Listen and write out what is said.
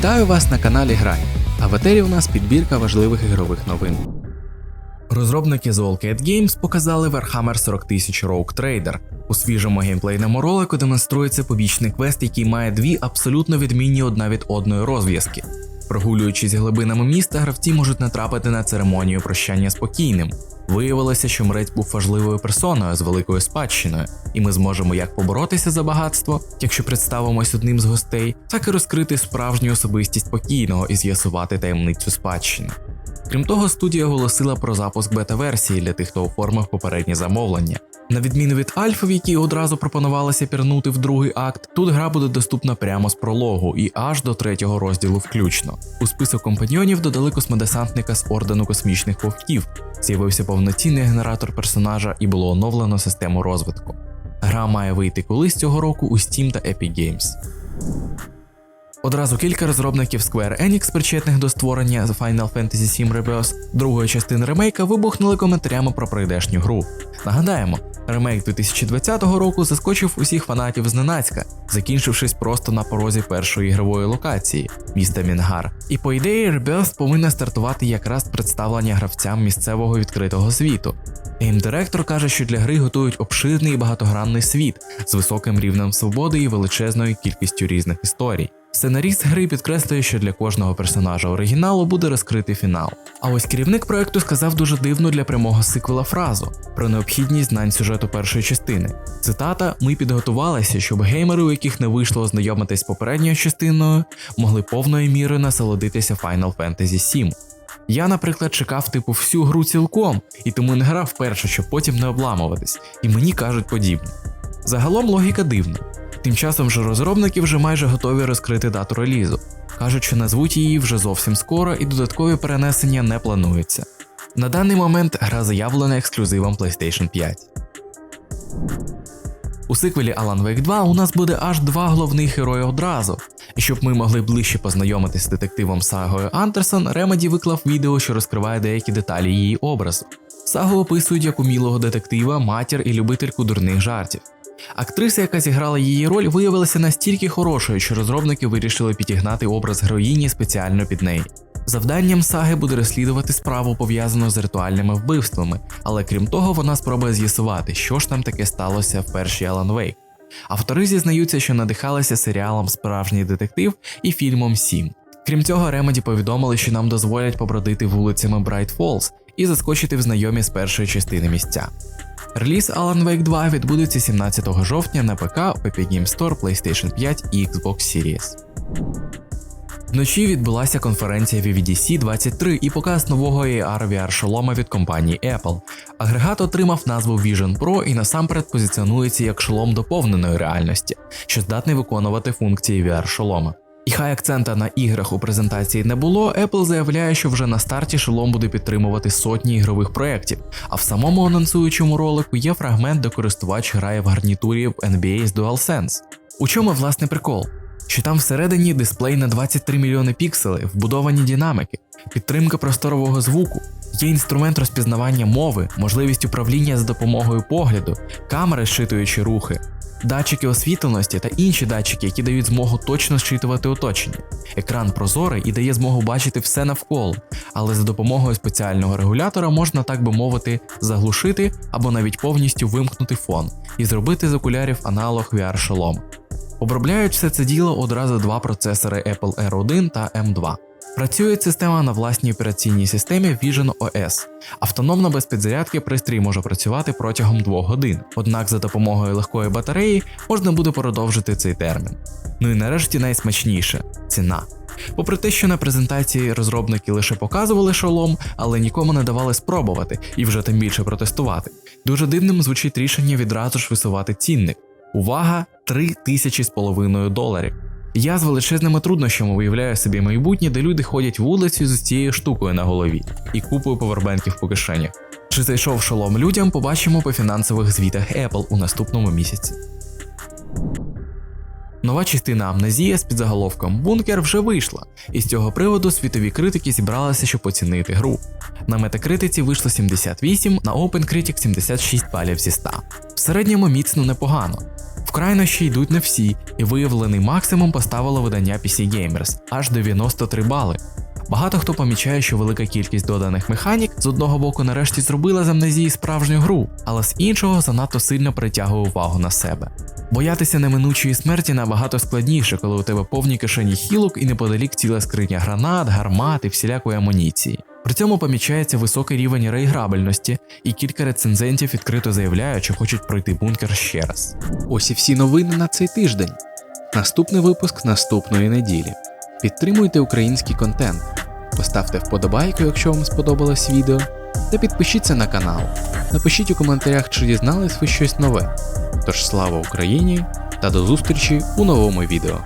Вітаю вас на каналі Грай. А в етері у нас підбірка важливих ігрових новин. Розробники The All Cat Games показали Warhammer 40 000 Rogue Trader. У свіжому геймплейному ролику демонструється побічний квест, який має дві абсолютно відмінні одна від одної розв'язки. Прогулюючись глибинами міста, гравці можуть натрапити на церемонію прощання спокійним. Виявилося, що мрець був важливою персоною з великою спадщиною, і ми зможемо як поборотися за багатство, якщо представимось одним з гостей, так і розкрити справжню особистість покійного і з'ясувати таємницю спадщини. Крім того, студія оголосила про запуск бета-версії для тих, хто оформив попереднє замовлення. На відміну від Альфа, в якій одразу пропонувалося пірнути в другий акт, тут гра буде доступна прямо з прологу і аж до третього розділу включно. У список компаньйонів додали космодесантника з ордену космічних вовків, з'явився повноцінний генератор персонажа і було оновлено систему розвитку. Гра має вийти колись цього року у Steam та Epic Games. Одразу кілька розробників Square Enix, причетних до створення Final Fantasy VII Rebirth другої частини ремейка, вибухнули коментарями про пройдешню гру. Нагадаємо, ремейк 2020 року заскочив усіх фанатів зненацька, закінчившись просто на порозі першої ігрової локації міста Мінгар. І по ідеї Rebirth повинна стартувати якраз представлення гравцям місцевого відкритого світу. Геймдиректор каже, що для гри готують обширний і багатогранний світ з високим рівнем свободи і величезною кількістю різних історій. Сценаріст гри підкреслює, що для кожного персонажа оригіналу буде розкритий фінал. А ось керівник проекту сказав дуже дивну для прямого сиквела фразу про необхідність знань сюжету першої частини. Цитата: Ми підготувалися, щоб геймери, у яких не вийшло ознайомитись з попередньою частиною, могли повною мірою насолодитися Final Fantasy VII. Я, наприклад, чекав типу всю гру цілком, і тому не грав вперше, щоб потім не обламуватись, і мені кажуть подібне. Загалом логіка дивна. Тим часом же розробники вже майже готові розкрити дату релізу. Кажуть, що назвуть її вже зовсім скоро і додаткові перенесення не планується. На даний момент гра заявлена ексклюзивом PlayStation 5. У сиквелі Alan Wake 2 у нас буде аж два головних герої одразу. І щоб ми могли ближче познайомитись з детективом Сагою Андерсон, Remedy виклав відео, що розкриває деякі деталі її образу. Сагу описують як умілого детектива, матір і любительку дурних жартів. Актриса, яка зіграла її роль, виявилася настільки хорошою, що розробники вирішили підігнати образ героїні спеціально під неї. Завданням саги буде розслідувати справу, пов'язану з ритуальними вбивствами, але крім того, вона спробує з'ясувати, що ж там таке сталося в першій Alan Wake. Автори зізнаються, що надихалися серіалом Справжній детектив і фільмом Сім. Крім цього, Ремеді повідомили, що нам дозволять побродити вулицями Брайт Фолз і заскочити в знайомі з першої частини місця. Реліз Alan Wake 2 відбудеться 17 жовтня на ПК, Epic Game Store, PlayStation 5 і Xbox Series. Вночі відбулася конференція VVDC 23 і показ нового AR VR шолома від компанії Apple. Агрегат отримав назву Vision Pro і насамперед позиціонується як шолом доповненої реальності, що здатний виконувати функції VR шолома. І хай акцента на іграх у презентації не було, Apple заявляє, що вже на старті шолом буде підтримувати сотні ігрових проєктів, а в самому анонсуючому ролику є фрагмент, де користувач грає в гарнітурі в NBA з DualSense. У чому власне прикол? Що там всередині дисплей на 23 мільйони пікселів, вбудовані динамики, підтримка просторового звуку, є інструмент розпізнавання мови, можливість управління за допомогою погляду, камери щитуючи рухи, датчики освітленості та інші датчики, які дають змогу точно зчитувати оточення. Екран прозорий і дає змогу бачити все навколо, але за допомогою спеціального регулятора можна, так би мовити, заглушити або навіть повністю вимкнути фон і зробити з окулярів аналог VR шолом. Обробляють все це діло одразу два процесори Apple R1 та M2. Працює система на власній операційній системі Vision OS. Автономно без підзарядки пристрій може працювати протягом 2 годин, однак за допомогою легкої батареї можна буде продовжити цей термін. Ну і нарешті найсмачніше ціна. Попри те, що на презентації розробники лише показували шолом, але нікому не давали спробувати і вже тим більше протестувати. Дуже дивним звучить рішення відразу ж висувати цінник. Увага! 3 тисячі з половиною доларів. Я з величезними труднощами уявляю собі майбутнє, де люди ходять вулицю з цією штукою на голові і купою повербенків по кишенях. Чи зайшов шолом людям, побачимо по фінансових звітах Apple у наступному місяці. Нова частина Амнезія з підзаголовком Бункер вже вийшла, і з цього приводу світові критики зібралися, щоб оцінити гру. На метакритиці вийшло 78, на OpenCritic 76 балів зі 100. В середньому міцно непогано. В крайнощі йдуть не всі, і виявлений максимум поставило видання PC Gamers аж 93 бали. Багато хто помічає, що велика кількість доданих механік з одного боку нарешті зробила з амнезії справжню гру, але з іншого занадто сильно притягує увагу на себе. Боятися неминучої смерті набагато складніше, коли у тебе повні кишені хілок і неподалік ціла скриня гранат, гармат і всілякої амуніції. При цьому помічається високий рівень реіграбельності, і кілька рецензентів відкрито заявляють, що хочуть пройти бункер ще раз. Ось і всі новини на цей тиждень. Наступний випуск наступної неділі. Підтримуйте український контент, поставте вподобайку, якщо вам сподобалось відео, та підпишіться на канал. Напишіть у коментарях, чи дізнались ви щось нове. Тож слава Україні та до зустрічі у новому відео.